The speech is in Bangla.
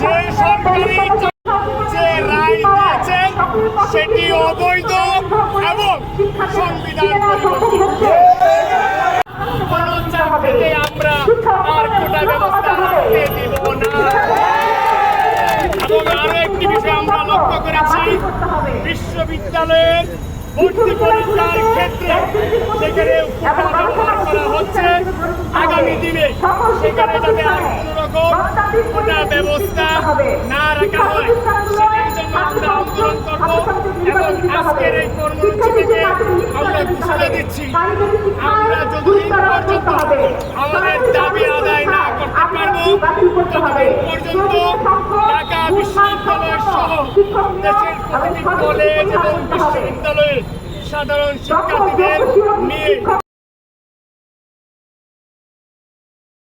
যে সরকারি যে রায় দিয়েছেন, সেটি অবৈধ এবং সংবিধান আমরা আর কোটা ব্যবস্থা একটি বিষয় আমরা লক্ষ্য করেছি, বিশ্ববিদ্যালয়ের ভর্তি পরীক্ষার আগামী দিনে সেখানে যাতে আর কোনো রকম কোটা ব্যবস্থা না রাখা হয় সেটার জন্য আমরা আন্দোলন করব এবং আজকের এই কর্মসূচি থেকে আমরা ঘোষণা দিচ্ছি। আমরা যতদিন পর্যন্ত আমাদের দাবি আদায় না করতে পারব ততদিন পর্যন্ত ঢাকা বিশ্ববিদ্যালয় সহ দেশের প্রতিটি কলেজ এবং বিশ্ববিদ্যালয়ে সাধারণ শিক্ষার্থীদের নিয়ে